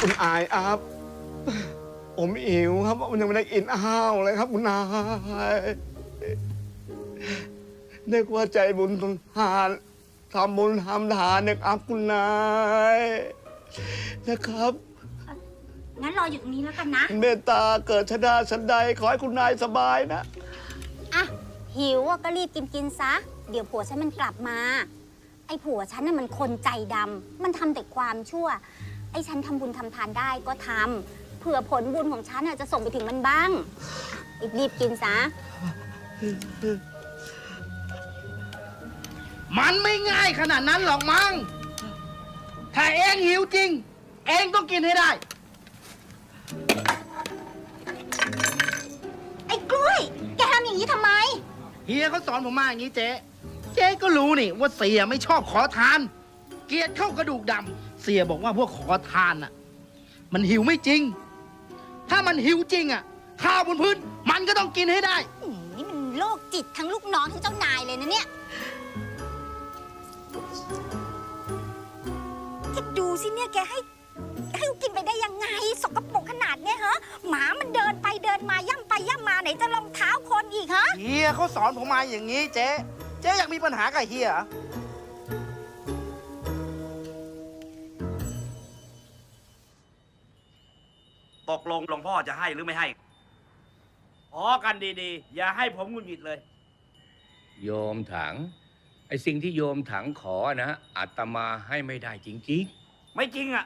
คุณอายครับ ผมหิวครับผมยังไม่ได้กินข้าวเลยครับ คุณนายนึกว่าใจบุญทุนทานทำบุญทำทานเนี่ยครับคุณนายนะครับงั้นรออยู่ตรงนี้แล้วกันนะเมตตาเกิดชนะชันใดขอให้คุณนายสบายนะอะหิวอะก็รีบกินกินซะ เดี๋ยวผัวฉันมันกลับมา ไอ้ผัวฉันน่ะมันคนใจดำมันทำแต่ความชั่ว ไอ้ฉันทำบุญทำทานได้ก็ทำเผื่อผลบุญของฉันน่ะจะส่งไปถึงมันบ้างรีบรีบกินซะ มันไม่ง่ายขนาดนั้นหรอกมั้ง ถ้าเองหิวจริง เองต้องกินให้ได้ ไอ้กล้วย แกทำอย่างนี้ทำไม เฮียเขาสอนผมมาอย่างนี้เจ๊ เจ๊ก็รู้นี่ว่าเสียไม่ชอบขอทาน เกลียดเข้ากระดูกดำ เสียบอกว่าพวกขอทานอะ มันหิวไม่จริง ถ้ามันหิวจริงอะ ข้าวบนพื้น มันก็ต้องกินให้ได้อืมนี่มันโรคจิตทั้งลูกน้องทั้งเจ้านายเลยนะเนี่ยแกดูสิเนี่ยแกให้ให้กินไปได้ยังไง สกปรกขนาดเนี้ยฮะ หมามันเดินไปเดินมาย่ำไปย่ำมาไหนจะรองเท้าคนอีกฮะ เฮียเขาสอนผมมาอย่างนี้เจ๊ เจ๊อยากมีปัญหากับเฮียเหรอ ตกลงหลวงพ่อจะให้หรือไม่ให้พอกันดีๆ อย่าให้ผมหงุดหงิดเลย โยมถังไอสิ่งที่โยมถังขอนะอาตมาให้ไม่ได้จริงไม่จริงอะ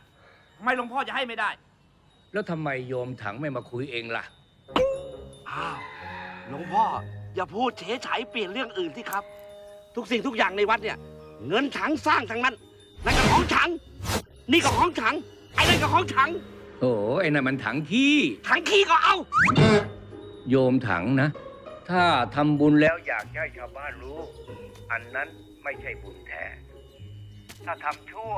ทำไมหลวงพ่อจะให้ไม่ได้ ๆ แล้วทำไมโยมถังไม่มาคุยเองล่ะ อ้าว หลวงพ่อ อย่าพูดเฉยฉายเปลี่ยนเรื่องอื่นที่ครับ ทุกสิ่งทุกอย่างในวัดเนี่ย เงินถังสร้างทั้งนั้นนั่นก็ของถัง นี่ก็ของถัง ไอ้นั่นก็ของถัง โอ้ไอ้นั่นมันถังขี้ถังขี้ก็เอา โยมถังนะ ถ้าทำบุญแล้วอยากให้ชาวบ้านรู้ อันนั้นไม่ใช่บุญแท้ ถ้าทำชั่ว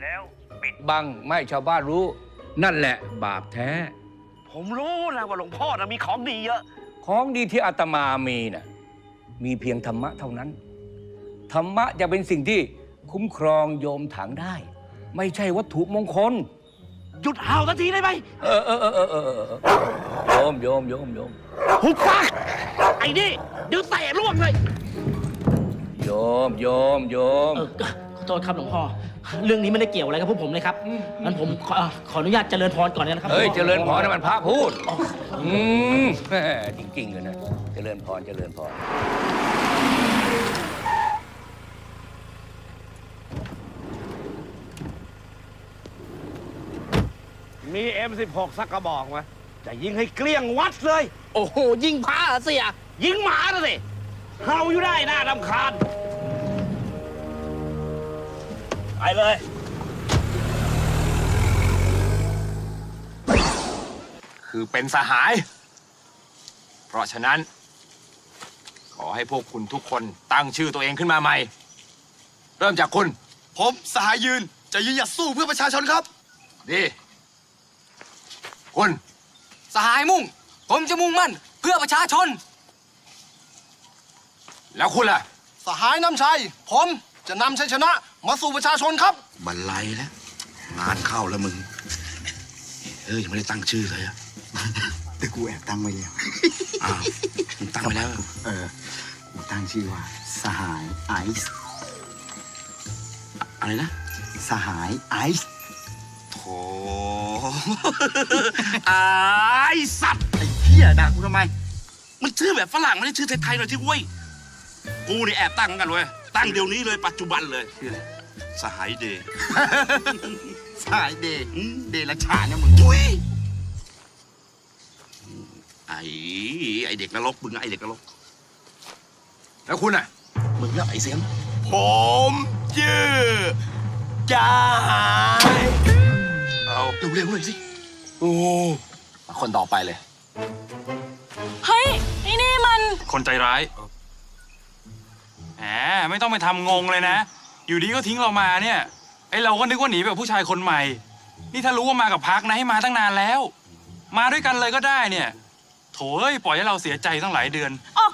แล้วปิดบังไม่ให้ชาวบ้านรู้ นั่นแหละบาปแท้ ผมรู้นะว่าหลวงพ่อนะมีของดีเยอะ ของดีที่อาตมามีน่ะมีเพียงธรรมะเท่านั้น ธรรมะจะเป็นสิ่งที่คุ้มครองโยมถังได้ ไม่ใช่วัตถุมงคล หยุดเห่าทันทีได้ไหมเออเออเออเออเออเออโยมโยมโยมโยมหุบปากไอ้นี่เดี๋ยวเตะล่วงเลยโยมโยมโยมเออขอโทษครับหลวงพ่อ เรื่องนี้ไม่ได้เกี่ยวอะไรกับพวกผมเลยครับงั้นผมขอเอ่อขออนุญาตเจริญพรก่อนนะครับเฮ้ยหลวงพ่อเจริญพรนะมันพระพูดอืมแหม่จริงๆเลยนะเจริญพรเจริญพร มี M16 สักกระบอกไหมจะยิงให้เกลี้ยงวัดเลย โอ้โห ยิงพระเหรอเสีย ยิงหมาน่ะสิเห่าอยู่ได้หน้ารำคาญ ไปเลย คือเป็นสหาย เพราะฉะนั้น ขอให้พวกคุณทุกคนตั้งชื่อตัวเองขึ้นมาใหม่ เริ่มจากคุณ ผมสหายยืน จะยืนหยัดสู้เพื่อประชาชนครับ ดี คุณสหายมุ่ง ผมจะมุ่งมั่นเพื่อประชาชน แล้วคุณล่ะ สหายนำชัย ผมจะนำชัยชนะ มาสู่ประชาชนครับบันไลแล้ว งานเข้าแล้วมึง เอ้ยยังไม่ได้ตั้งชื่อเลยอะแต่กูแอบตั้งไว้แล้วอ้าวมึงตั้งไปแล้วเหรอเออกูตั้งชื่อว่า สหายไอซ์อะไรนะ สหายไอซ์โถ ไอ้สัตว์ไอ้เหี้ยด่ากูทำไม มันชื่อแบบฝรั่งไม่ได้ชื่อไทยๆหน่อยที่เว้ย กูนี่แอบตั้งเหมือนกันเว้ย ตั้งเดี๋ยวนี้เลยปัจจุบันเลย ชื่ออะไรสหายเดย์สหายเดย์เดรัจฉานนะมึงทุยไอ้ไอเด็กนรกมึงอะไอเด็กนรก แล้วคุณอะ มึงแล้วไอเสียง ผมชื่อจ่าหายเอา เร็วๆหน่อยสิ โอ้คนต่อไปเลย เฮ้ยไอ้นี่มันคนใจร้ายแหมไม่ต้องไปทำงงเลยนะ อยู่ดีก็ทิ้งเรามาเนี่ย ไอเราก็นึกว่าหนีแบบผู้ชายคนใหม่ นี่ถ้ารู้ว่ามากับพักนะให้มาตั้งนานแล้ว มาด้วยกันเลยก็ได้เนี่ย โถเอ้ยปล่อยให้เราเสียใจตั้งหลายเดือน อ๋อ